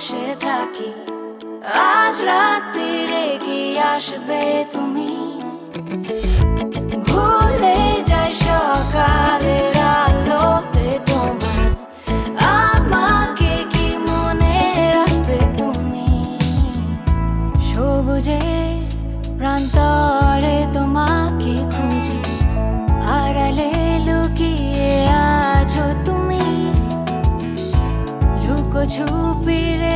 বসে থাকি। আজ রাত্রিরে কি আসবে তুমি। ভুলে যাই সকালের আলোতে তোমার আমাকে কি মনে রাখবে তুমি? সবুজের প্রান্তরে তোমাকে খুঁজে। আড়ালে লুকিয়ে আছো তুমি। লুকোছুপিরে খেলা